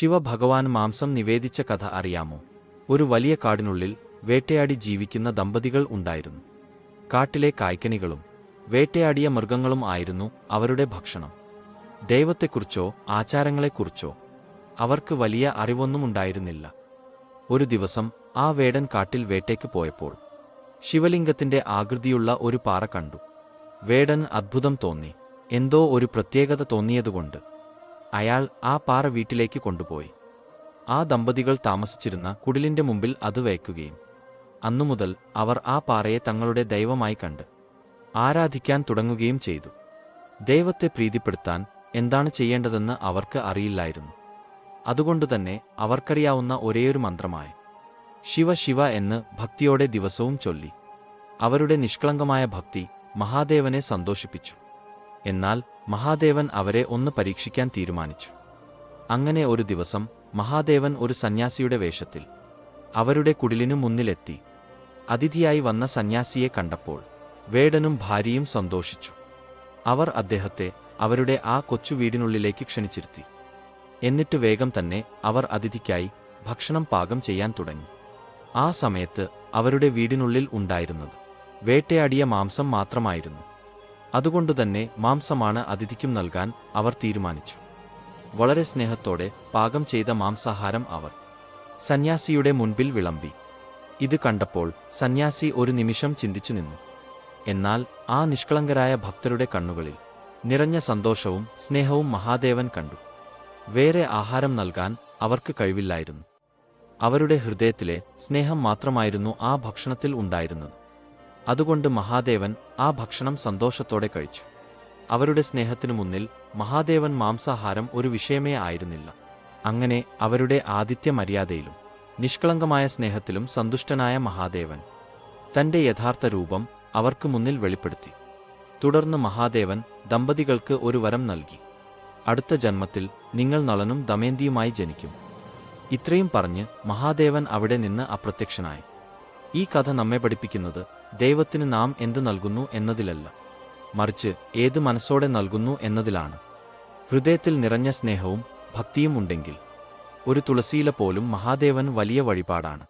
ശിവഭഗവാൻ മാംസം നിവേദിച്ച കഥ അറിയാമോ? ഒരു വലിയ കാടിനുള്ളിൽ വേട്ടയാടി ജീവിക്കുന്ന ദമ്പതികൾ ഉണ്ടായിരുന്നു. കാട്ടിലെ കായ്ക്കനികളും വേട്ടയാടിയ മൃഗങ്ങളും ആയിരുന്നു അവരുടെ ഭക്ഷണം. ദൈവത്തെക്കുറിച്ചോ ആചാരങ്ങളെക്കുറിച്ചോ അവർക്ക് വലിയ അറിവൊന്നും ഉണ്ടായിരുന്നില്ല. ഒരു ദിവസം ആ വേടൻ കാട്ടിൽ വേട്ടയ്ക്ക് പോയപ്പോൾ ശിവലിംഗത്തിന്റെ ആകൃതിയുള്ള ഒരു പാറ കണ്ടു. വേടൻ അദ്ഭുതം തോന്നി. എന്തോ ഒരു പ്രത്യേകത തോന്നിയതുകൊണ്ട് അയാൾ ആ പാറ വീട്ടിലേക്ക് കൊണ്ടുപോയി. ആ ദമ്പതികൾ താമസിച്ചിരുന്ന കുടിലിന്റെ മുമ്പിൽ അത് വയ്ക്കുകയും അന്നുമുതൽ അവർ ആ പാറയെ തങ്ങളുടെ ദൈവമായി കണ്ട് ആരാധിക്കാൻ തുടങ്ങുകയും ചെയ്തു. ദൈവത്തെ പ്രീതിപ്പെടുത്താൻ എന്താണ് ചെയ്യേണ്ടതെന്ന് അവർക്ക് അറിയില്ലായിരുന്നു. അതുകൊണ്ടുതന്നെ അവർക്കറിയാവുന്ന ഒരേയൊരു മന്ത്രമായ ശിവ ശിവ എന്ന് ഭക്തിയോടെ ദിവസവും ചൊല്ലി അവരുടെ നിഷ്കളങ്കമായ ഭക്തി മഹാദേവനെ സന്തോഷിപ്പിച്ചു. എന്നാൽ മഹാദേവൻ അവരെ ഒന്ന് പരീക്ഷിക്കാൻ തീരുമാനിച്ചു. അങ്ങനെ ഒരു ദിവസം മഹാദേവൻ ഒരു സന്യാസിയുടെ വേഷത്തിൽ അവരുടെ കുടിലിനു മുന്നിലെത്തി. അതിഥിയായി വന്ന സന്യാസിയെ കണ്ടപ്പോൾ വേടനും ഭാര്യയും സന്തോഷിച്ചു. അവർ അദ്ദേഹത്തെ അവരുടെ ആ കൊച്ചു വീടിനുള്ളിലേക്ക് ക്ഷണിച്ചിരുത്തി. എന്നിട്ട് വേഗം തന്നെ അവർ അതിഥിക്കായി ഭക്ഷണം പാകം ചെയ്യാൻ തുടങ്ങി. ആ സമയത്ത് അവരുടെ വീടിനുള്ളിൽ ഉണ്ടായിരുന്നത് വേട്ടയാടിയ മാംസം മാത്രമായിരുന്നു. അതുകൊണ്ടുതന്നെ മാംസമാണ് അതിഥിക്കും നൽകാൻ അവർ തീരുമാനിച്ചു. വളരെ സ്നേഹത്തോടെ പാകം ചെയ്ത മാംസാഹാരം അവർ സന്യാസിയുടെ മുൻപിൽ വിളമ്പി. ഇത് കണ്ടപ്പോൾ സന്യാസി ഒരു നിമിഷം ചിന്തിച്ചു നിന്നു. എന്നാൽ ആ നിഷ്കളങ്കരായ ഭക്തരുടെ കണ്ണുകളിൽ നിറഞ്ഞ സന്തോഷവും സ്നേഹവും മഹാദേവൻ കണ്ടു. വേറെ ആഹാരം നൽകാൻ അവർക്ക് കഴിവില്ലായിരുന്നു. അവരുടെ ഹൃദയത്തിലെ സ്നേഹം മാത്രമായിരുന്നു ആ ഭക്ഷണത്തിൽ ഉണ്ടായിരുന്നത്. അതുകൊണ്ട് മഹാദേവൻ ആ ഭക്ഷണം സന്തോഷത്തോടെ കഴിച്ചു. അവരുടെ സ്നേഹത്തിനു മുന്നിൽ മഹാദേവൻ മാംസാഹാരം ഒരു വിഷയമേ ആയിരുന്നില്ല. അങ്ങനെ അവരുടെ ആദിത്യ മര്യാദയിലും നിഷ്കളങ്കമായ സ്നേഹത്തിലും സന്തുഷ്ടനായ മഹാദേവൻ തന്റെ യഥാർത്ഥ രൂപം അവർക്ക് മുന്നിൽ വെളിപ്പെടുത്തി. തുടർന്ന് മഹാദേവൻ ദമ്പതികൾക്ക് ഒരു വരം നൽകി. അടുത്ത ജന്മത്തിൽ നിങ്ങൾ നളനും ദമേന്തിയുമായി ജനിക്കും. ഇത്രയും പറഞ്ഞ് മഹാദേവൻ അവിടെ നിന്ന് അപ്രത്യക്ഷനായി. ഈ കഥ നമ്മെ പഠിപ്പിക്കുന്നത് ദൈവത്തിന് നാം എന്ത് നൽകുന്നു എന്നതിലല്ല. മറിച്ച് ഏത് മനസ്സോടെ നൽകുന്നു എന്നതിലാണ്. ഹൃദയത്തിൽ നിറഞ്ഞ സ്നേഹവും ഭക്തിയും ഉണ്ടെങ്കിൽ ഒരു തുളസിയില പോലും മഹാദേവൻ വലിയ വഴിപാടാണ്.